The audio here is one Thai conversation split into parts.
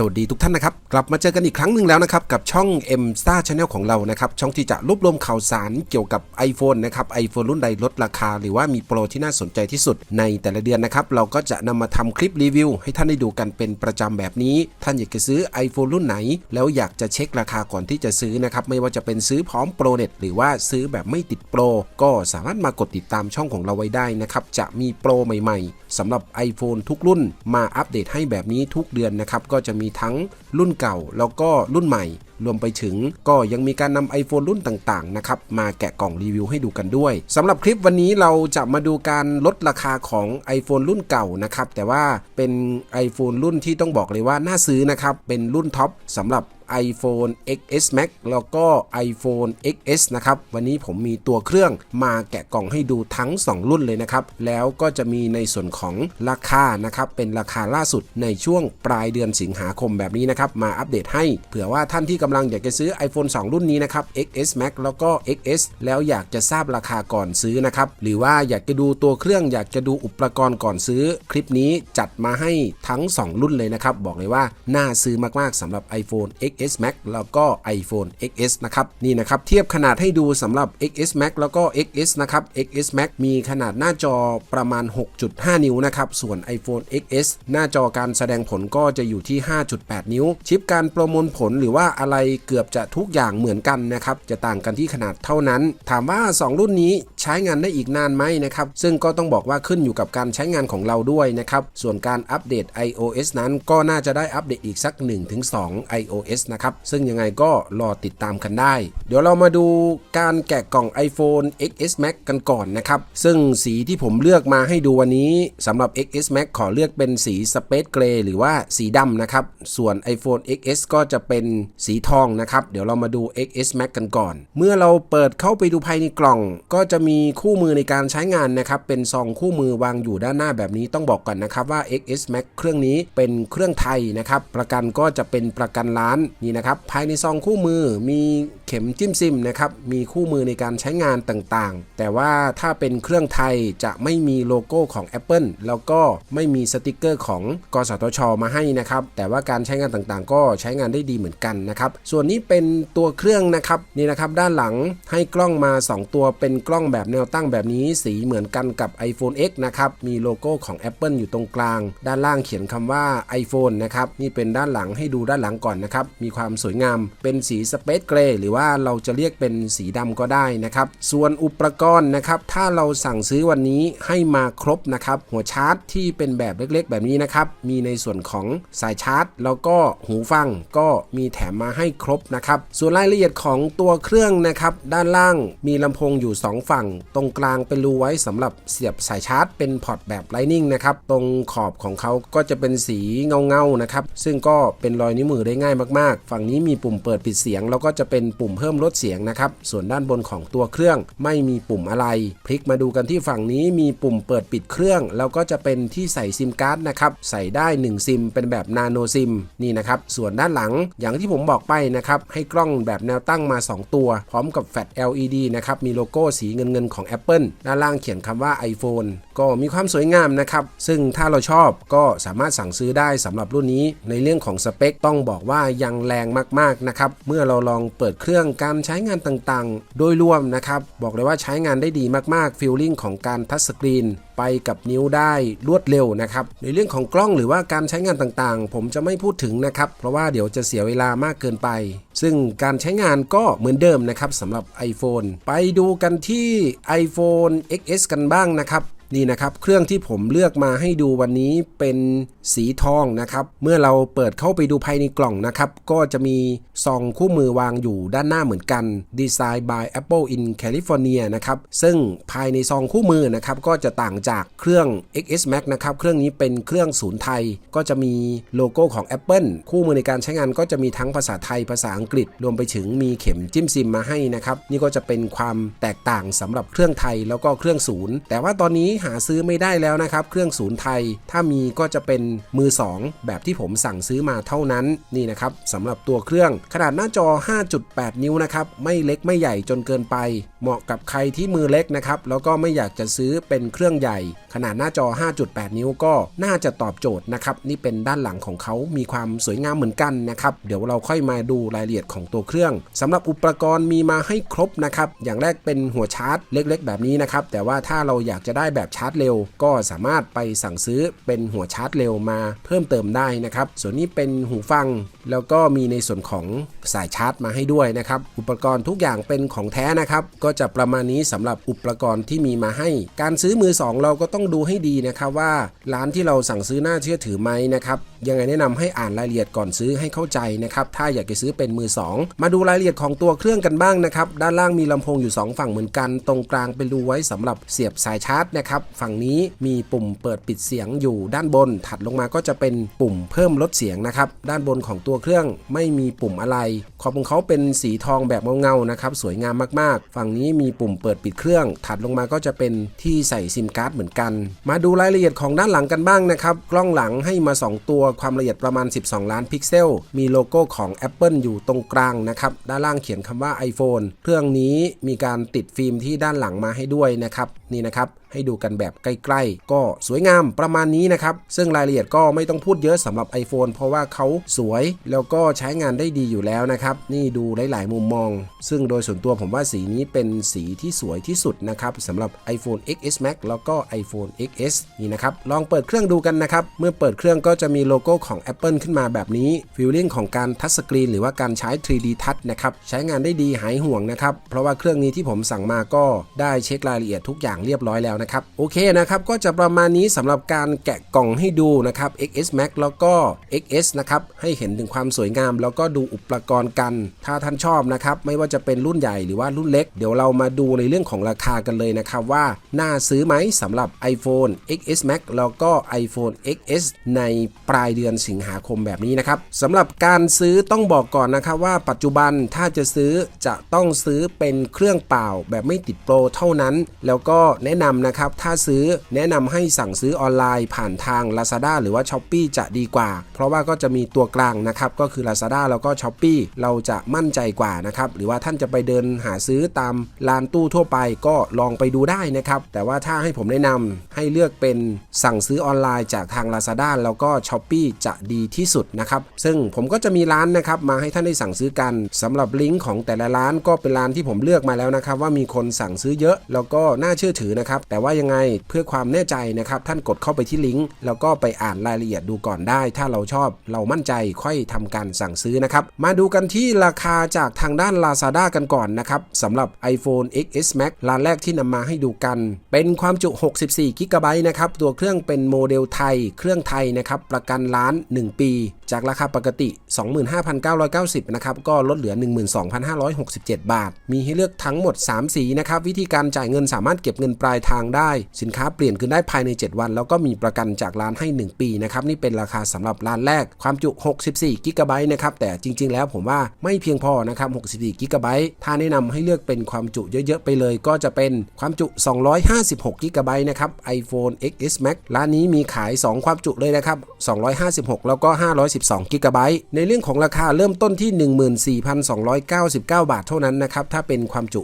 สวัสดีทุกท่านนะครับ กลับมาเจอกันอีกครั้งหนึ่งแล้วนะครับ กับช่อง M Star Channel ของเรานะครับ ช่องที่จะรวบรวมข่าวสารเกี่ยวกับ iPhone นะครับ iPhone รุ่นใดลดราคา หรือว่ามีโปรที่น่าสนใจที่สุดในแต่ละเดือนนะครับ เราก็จะนำมาทำคลิปรีวิว ให้ท่านได้ดูกันเป็นประจำแบบนี้ ท่านอยากจะซื้อ iPhone รุ่นไหน แล้วอยากจะเช็คราคาก่อนที่จะซื้อนะครับไม่ว่าจะเป็นซื้อพร้อมโปรเน็ตหรือว่าซื้อแบบไม่ติดโปรก็สามารถมากดติดตามช่องของเราไว้ได้นะครับจะมีโปรใหม่ๆสำหรับ iPhone ทุกรุ่นมาอัปเดตให้แบบนี้ทุกเดือนนะครับ ก็จะมีทั้งรุ่นเก่าแล้วก็รุ่นใหม่ รวมไปถึงก็ยังมีการนำ iPhone รุ่นต่างๆนะครับมาแกะกล่องรีวิวให้ดูกันด้วยสำหรับคลิปวันนี้เราจะมาดูการลดราคาของ iPhone รุ่นเก่านะครับแต่ว่าเป็น iPhone รุ่นที่ต้องบอกเลยว่าน่าซื้อนะครับเป็นรุ่นท็อปสำหรับ iPhone XS Max แล้วก็ iPhone XS นะครับ วันนี้ผมมีตัวเครื่องมาแกะกล่องให้ดูทั้ง 2 รุ่นเลยนะครับ แล้วก็จะมีในส่วนของราคานะครับ เป็นราคาล่าสุดในช่วงปลายเดือนสิงหาคมแบบนี้นะครับ มาอัปเดตให้ เผื่อว่าท่านที่กำลังอยากจะซื้อ iPhone 2 รุ่นนี้นะครับ XS Max แล้วก็ XS แล้วอยากจะทราบราคาก่อนซื้อนะครับหรือว่าอยากจะดูตัวเครื่องอยากจะดูอุปกรณ์ก่อนซื้อ คลิปนี้จัดมาให้ทั้ง 2 รุ่นเลยนะครับบอกเลยว่าน่าซื้อมากๆสำหรับ iPhone XS Max แล้วก็ iPhone XS นะครับนี่นะครับเทียบขนาดให้ดูสำหรับ XS Max แล้วก็ XS นะครับ XS Max มีขนาดหน้าจอประมาณ 6.5 นิ้วนะครับส่วน iPhone XS หน้าจอการแสดงผลก็จะอยู่ที่ 5.8 นิ้ว ชิปการประมวลผลหรือว่าอะไรเกือบจะทุกอย่างเหมือนกันนะครับ จะต่างกันที่ขนาดเท่านั้น ถามว่า 2 รุ่นนี้ใช้งานได้อีกนานไหมนะครับ ซึ่งก็ต้องบอกว่าขึ้นอยู่กับการใช้งานของเราด้วยนะครับ ส่วนการอัปเดต iOS นั้นก็น่าจะได้อัปเดตอีกสัก 1-2 iOS นะครับ ซึ่งยังไงก็รอติดตามกันได้ เดี๋ยวเรามาดูการแกะกล่อง iPhone XS Max กันก่อนนะครับ ซึ่งสีที่ผมเลือกมาให้ดูวันนี้สำหรับ XS Max ขอเลือกเป็นสี Space Gray หรือว่าสีดำนะครับ ส่วน iPhone XS ก็จะเป็นสีทองนะครับ เดี๋ยวเรามาดู XS Max กันก่อน เมื่อเราเปิดเข้าไปดูภายในกล่อง ก็จะมีคู่มือในการใช้งานนะครับ เป็นซองคู่มือวางอยู่ด้านหน้าแบบนี้ต้องบอกก่อนนะครับว่า XS Max เครื่องนี้เป็นเครื่องไทยนะครับ ประกันก็จะเป็นประกันร้านนี่นะครับ ภายในซองคู่มือมีเข็มจิ้มซิมนะครับ มีคู่มือในการใช้งานต่างๆ แต่ว่าถ้าเป็นเครื่องไทยจะไม่มีโลโก้ของ Apple แล้วก็ไม่มีสติกเกอร์ของกสทช มาให้นะครับ แต่ว่าการใช้งานต่างๆ ก็ใช้งานได้ดีเหมือนกันนะครับส่วนนี้เป็นตัวเครื่องนะครับนี่นะครับด้านหลังให้กล้องมา 2 ตัวเป็นกล้องแบบแนวตั้งแบบนี้ สีเหมือนกันกับ iPhone X นะครับมีโลโก้ของ Apple อยู่ตรงกลาง ด้านล่างเขียนคำว่า iPhone นะครับนี่เป็นด้านหลังให้ดูด้านหลังก่อนนะครับมีความสวยงามเป็นสีสเปซเกรย์หรือว่าเราจะเรียกเป็นสีดำก็ได้นะครับส่วนอุปกรณ์นะครับถ้าเราสั่งซื้อวันนี้ให้มาครบนะครับหัวชาร์จที่เป็นแบบเล็กๆ แบบนี้นะครับมีในส่วนของสายชาร์จ แล้วก็หูฟังก็มีแถมมาให้ครบนะครับ ส่วนรายละเอียดของตัวเครื่องนะครับ ด้านล่างมีลำโพงอยู่ 2 ฝั่ง ตรงกลางเป็นรูไว้สำหรับเสียบสายชาร์จ เป็นพอร์ตแบบไลนิ่งนะครับ ตรงขอบของเขาก็จะเป็นสีเงาๆนะครับ ซึ่งก็เป็นรอยนิ้วมือได้ง่ายมากๆ ฝั่งนี้มีปุ่มเปิดปิดเสียง แล้วก็จะเป็นปุ่มเพิ่มลดเสียงนะครับ ส่วนด้านบนของตัวเครื่องไม่มีปุ่มอะไร พลิกมาดูกันที่ฝั่งนี้มีปุ่มเปิดปิดเครื่องแล้วก็จะเป็นที่ใส่ซิมการ์ดนะครับ ใส่ได้ 1 ซิม เป็นแบบนาโนซิมนี่นะครับ ส่วนด้านหลังอย่างที่ผมบอกไปนะครับให้กล้องแบบแนวตั้งมา 2 ตัว พร้อมกับแฟลช LED นะครับมีโลโก้สีเงินเงินของ Apple ด้านล่างเขียนคำว่า iPhone ก็มีความสวยงามนะครับ ซึ่งถ้าเราชอบก็สามารถสั่งซื้อได้สำหรับรุ่นนี้ ในเรื่องของสเปคต้องบอกว่ายังแรงมากๆนะครับเมื่อเราลองเปิดเครื่องการใช้งานต่างๆ โดยรวมนะครับบอกเลยว่าใช้งานได้ดีมากๆฟีลลิ่งของการทัชสกรีน ไปกับนิ้วได้รวดเร็วนะครับ ในเรื่องของกล้องหรือว่าการใช้งานต่างๆ ผมจะไม่พูดถึงนะครับ เพราะว่าเดี๋ยวจะเสียเวลามากเกินไป ซึ่งการใช้งานก็เหมือนเดิมนะครับสำหรับ iPhone ไปดูกันที่ iPhone XS กันบ้างนะครับ นี่นะครับเครื่องที่ผมเลือกมาให้ดูวันนี้เป็นสีทองนะครับ เมื่อเราเปิดเข้าไปดูภายในกล่องนะครับ ก็จะมีซองคู่มือวางอยู่ด้านหน้าเหมือนกัน Design by Apple in California นะครับซึ่งภายในซองคู่มือนะครับก็จะต่างจากเครื่อง XS Max นะครับเครื่องนี้เป็นเครื่องศูนย์ไทย ก็จะมีโลโก้ของ Apple คู่มือในการใช้งานก็จะมีทั้งภาษาไทยภาษาอังกฤษ รวมไปถึงมีเข็มจิ้มซิมมาให้นะครับนี่ก็จะเป็นความแตกต่างสำหรับเครื่องไทยแล้วก็เครื่องศูนย์แต่ว่าตอนนี้หาซื้อไม่ได้แล้วนะครับ เครื่องศูนย์ไทย ถ้ามีก็จะเป็นมือ 2 แบบที่ผมสั่งซื้อมาเท่านั้นนี่นะครับสำหรับตัวเครื่องขนาดหน้าจอ 5.8 นิ้วนะครับไม่เล็กไม่ใหญ่จนเกินไป เหมาะกับใครที่มือเล็กนะครับแล้วก็ไม่อยากจะซื้อเป็นเครื่องใหญ่ ขนาดหน้าจอ 5.8 นิ้วก็น่าจะตอบโจทย์นะครับนี่เป็นด้านหลังของเขามีความสวยงามเหมือนกันนะครับเดี๋ยวเราค่อยมาดูรายละเอียดของตัวเครื่องสำหรับอุปกรณ์มีมาให้ครบนะครับอย่างแรกเป็นหัวชาร์จเล็ก ๆ แบบนี้นะครับแต่ว่าถ้าเราอยากจะได้แบบชาร์จเร็ว ก็สามารถไปสั่งซื้อเป็นหัวชาร์จเร็วมาเพิ่มเติมได้นะครับ ส่วนนี้เป็นหูฟัง แล้วก็มีในส่วนของสายชาร์จมาให้ด้วยนะครับ อุปกรณ์ทุกอย่างเป็นของแท้นะครับ ก็จะประมาณนี้สำหรับอุปกรณ์ที่มีมาให้ การซื้อมือสองเราก็ต้องดูให้ดีนะครับว่าร้านที่เราสั่งซื้อน่าเชื่อถือไหมนะครับยังไงแนะนำให้อ่านรายละเอียดก่อนซื้อให้เข้าใจนะครับ ถ้าอยากจะซื้อเป็นมือสองมาดูรายละเอียดของตัวเครื่องกันบ้างนะครับ ด้านล่างมีลำโพงอยู่ 2 ฝั่งเหมือนกัน ตรงกลางเป็นรูไว้สำหรับเสียบสายชาร์จนะครับ ฝั่งนี้มีปุ่มเปิดปิดเสียงอยู่ด้านบน ถัดลงมาก็จะเป็นปุ่มเพิ่มลดเสียงนะครับ ด้านบนของตัวเครื่องไม่มีปุ่มอะไร ขอบของเขาเป็นสีทองแบบเงาๆนะครับ สวยงามมากๆ ฝั่งนี้มีปุ่มเปิดปิดเครื่อง ถัดลงมาก็จะเป็นที่ใส่ซิมการ์ดเหมือนกัน มาดูรายละเอียดของด้านหลังกันบ้างนะครับ กล้องหลังให้มา 2 ตัว ความละเอียดประมาณ 12 ล้านพิกเซล มีโลโก้ของ Apple อยู่ตรงกลางนะครับ ด้านล่างเขียนคำว่า iPhone เครื่องนี้มีการติดฟิล์มที่ด้านหลังมาให้ด้วยนะครับ นี่นะครับ ให้ดูกันแบบใกล้ๆ ก็สวยงามประมาณนี้นะครับ ซึ่งรายละเอียดก็ไม่ต้องพูดเยอะสำหรับ iPhone เพราะว่าเขาสวยแล้วก็ใช้งานได้ดีอยู่แล้วนะครับ นี่ดูหลาย ๆ มุมมอง ซึ่งโดยส่วนตัวผมว่าสีนี้เป็นสีที่สวยที่สุดนะครับสำหรับ iPhone XS Max แล้วก็ iPhone XS นี่นะครับ ลองเปิดเครื่องดูกันนะครับ เมื่อเปิดเครื่องก็จะมีโลโก้ของ Apple ขึ้นมาแบบนี้ฟีลลิ่งของการทัชสกรีนหรือว่าการใช้ 3D Touch นะครับ ใช้งานได้ดีหายห่วงนะครับ เพราะว่าเครื่องนี้ที่ผมสั่งมาก็ได้เช็ครายละเอียดทุกอย่างเรียบร้อยแล้วนะครับโอเคนะครับก็จะประมาณนี้สำหรับการแกะกล่องให้ดูนะครับ XS Max แล้วก็ XS นะครับให้เห็นถึงความสวยงาม แล้วก็ดูอุปกรณ์กัน ถ้าท่านชอบนะครับไม่ว่าจะเป็นรุ่นใหญ่หรือว่ารุ่นเล็ก เดี๋ยวเรามาดูในเรื่องของราคากันเลยนะครับว่าน่าซื้อไหมสำหรับ iPhone XS Max แล้วก็ iPhone XS ในปลายเดือนสิงหาคมแบบนี้นะครับสำหรับการซื้อต้องบอกก่อนนะครับว่าปัจจุบันถ้าจะซื้อจะต้องซื้อเป็นเครื่องเปล่าแบบไม่ติดโปรเท่านั้น แล้วก็แนะนำนะครับถ้าซื้อแนะนำให้สั่งซื้อออนไลน์ผ่านทาง Lazada หรือว่า s h อ p e e จะดีกว่า เพราะว่าก็จะมีตัวกลางนะครับก็คือ Lazada แล้วก็ s h อ p e e เราจะมั่นใจกว่านะครับหรือว่าท่านจะไปเดินหาซื้อตามร้านตู้ทั่วไปก็ลองไปดูได้นะครับแต่ว่าถ้าให้ผมแนะนำให้เลือกเป็นสั่งซื้อออนไลน์จากทาง Lazada แล้วก็ s h อ p e e จะดีที่สุดนะครับซึ่งผมก็จะมีร้านนะครับมาให้ท่านได้สั่งซื้อกันสำหรับลิงก์ของแต่ละร้านก็เป็นร้านที่ผมเลือกมาแล้วนะครับว่ามีคนสั่งซื้อเยอะ แล้วก็น่าเชื่อถือนะครับแต่ว่ายังไงเพื่อความแน่ใจนะครับท่านกดเข้าไปที่ลิงก์แล้วก็ไปอ่านรายละเอียดดูก่อนได้ ถ้าเราชอบเรามั่นใจค่อยทำการสั่งซื้อนะครับ มาดูกันที่ราคาจากทางด้าน Lazada กันก่อนนะครับสำหรับ iPhone XS Max ร้านแรกที่นำมาให้ดูกัน เป็นความจุ 64 g b นะครับตัวเครื่องเป็นโมเดลไทย เครื่องไทยนะครับประกันล้าน 1 ปี จากราคาปกติ 25,990นะครับก็ลดเหลือ 12,567 บาท มีให้เลือกทั้งหมด 3 สีนะครับวิธีการจ่ายเงินสามารถเก็บเงินปลายทางได้สินค้าเปลี่ยนคืนได้ภายใน 7 วัน แล้วก็มีประกันจากร้านให้ 1 ปีนะครับนี่เป็นราคาสำหรับร้านแรกความจุ 64 g b นะครับแต่จริง ๆ แล้วผมว่าไม่เพียงพอนะครับ64 g b ถ้าแนะนำให้เลือกเป็นความจุเยอะๆไปเลย ก็จะเป็นความจุ 256 g b นะครับ iPhone XS Max ร้านนี้มีขาย 2 ความจุเลยนะครับ256 แล้วก็ 512 g b ในเรื่องของราคาเริ่มต้นที่ 14,299 บาทเท่านั้นนะครับถ้าเป็นความจุ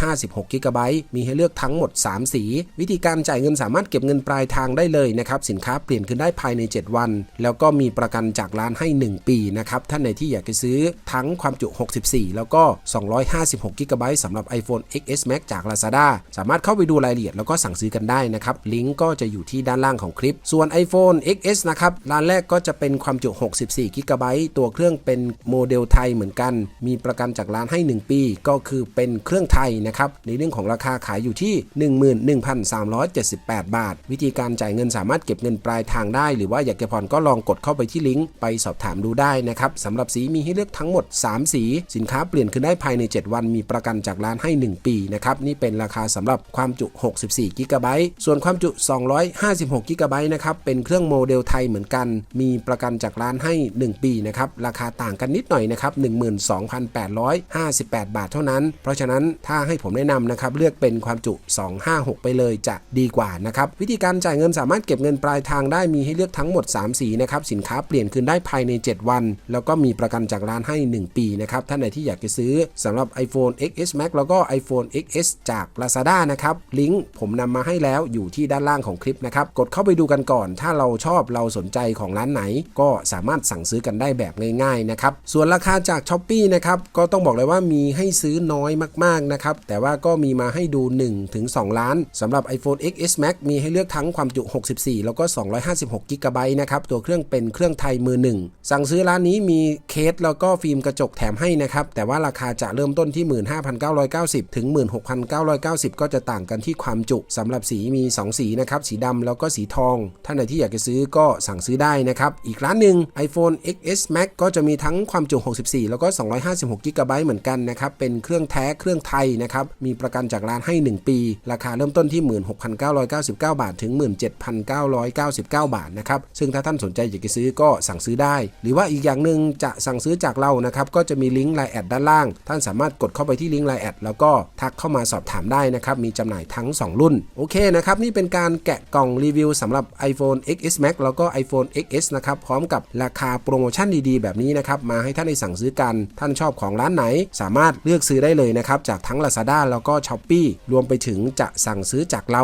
256 g b มีให้เลือกทั้งหมด 3 สี วิธีการจ่ายเงินสามารถเก็บเงินปลายทางได้เลยนะครับ สินค้าเปลี่ยนขึ้นได้ภายใน 7 วัน แล้วก็มีประกันจากร้านให้ 1 ปีนะครับ ท่านไหนที่อยากจะซื้อทั้งความจุ 64 แล้วก็ 256 g b สำหรับ iPhone XS Max จาก Lazada สามารถเข้าไปดูรายละเอียดแล้วก็สั่งซื้อกันได้นะครับ ลิงก์ก็จะอยู่ที่ด้านล่างของคลิป ส่วน iPhone XS นะครับ ร้านแรกก็จะเป็นความจุ 64 g b ตัวเครื่องเป็นโมเดลไทยเหมือนกัน มีประกันจากร้านให้ 1 ปี ก็คือเป็นเครื่องไทยนะครับ ในเรื่องของราคาขายอยู่ที่378 บาท วิธีการจ่ายเงินสามารถเก็บเงินปลายทางได้ หรือว่าอยากจะผ่อนก็ลองกดเข้าไปที่ลิงก์ไปสอบถามดูได้นะครับสำหรับสีมีให้เลือกทั้งหมด 3 สี สินค้าเปลี่ยนขึ้นได้ภายใน 7 วันมีประกันจากร้านให้ 1 ปีนะครับนี่เป็นราคาสำหรับความจุ 64 g b ส่วนความจุ 256 g b นะครับเป็นเครื่องโมเดลไทยเหมือนกัน มีประกันจากร้านให้ 1 ปีนะครับราคาต่างกันนิดหน่อยนะครับ12,858 บาทเท่านั้น เพราะฉะนั้นถ้าให้ผมแนะนำนะครับเลือกเป็นความจุ 256 ไปเลยจะดีกว่านะครับวิธีการจ่ายเงินสามารถเก็บเงินปลายทางได้มีให้เลือกทั้งหมด 3 สีนะครับสินค้าเปลี่ยนคืนได้ภายใน 7 วัน แล้วก็มีประกันจากร้านให้ 1 ปีนะครับท่านไหนที่อยากจะซื้อสำหรับ iPhone XS Max แล้วก็ iPhone XS จาก Lazada นะครับลิงก์ผมนำมาให้แล้วอยู่ที่ด้านล่างของคลิปนะครับกดเข้าไปดูกันก่อน ถ้าเราชอบเราสนใจของร้านไหน ก็สามารถสั่งซื้อกันได้แบบง่ายๆนะครับส่วนราคาจาก s h อ p e e นะครับก็ต้องบอกเลยว่ามีให้ซื้อน้อยมากๆนะครับแต่ว่าก็มีมาให้ดู 1-2 ล้านสำหรับ iPhone iPhone XS Max มีให้เลือกทั้งความจุ 64 แล้วก็ 256 g b นะครับ ตัวเครื่องเป็นเครื่องไทยมือหนึ่ง สั่งซื้อร้านนี้มีเคสแล้วก็ฟิล์มกระจกแถมให้นะครับ แต่ว่าราคาจะเริ่มต้นที่ 15,990 ถึง 16,990 ก็จะต่างกันที่ความจุสำหรับสีมี 2 สีนะครับ สีดำแล้วก็สีทอง ท่านไหนที่อยากจะซื้อก็สั่งซื้อได้นะครับ อีกร้านหนึ่ง iPhone XS Max ก็จะมีทั้งความจุ 64 แล้วก็ 256 g b เหมือนกันนะครับ เป็นเครื่องแท้เครื่องไทยนะครับ มีประกันจากร้านให้ 1 ปี ราคาเริ่มต้นที่16,999 บาท ถึง 17,999 บาทนะครับ ซึ่งถ้าท่านสนใจอยากจะซื้อก็สั่งซื้อได้ หรือว่าอีกอย่างหนึ่งจะสั่งซื้อจากเรานะครับ ก็จะมีลิงก์ไลน์แอดด้านล่าง ท่านสามารถกดเข้าไปที่ลิงก์ไลน์แอดแล้วก็ทักเข้ามาสอบถามได้นะครับ มีจำหน่ายทั้ง 2 รุ่น โอเคนะครับ นี่เป็นการแกะกล่องรีวิวสำหรับ iPhone XS Max แล้วก็ iPhone XS นะครับ พร้อมกับราคาโปรโมชั่นดีๆ แบบนี้นะครับ มาให้ท่านได้สั่งซื้อกัน ท่านชอบของร้านไหน สามารถเลือกซื้อได้เลยนะครับ จากทั้ง Lazada แล้วก็ Shopee รวมไปถึงจะสั่งซื้อจากเรา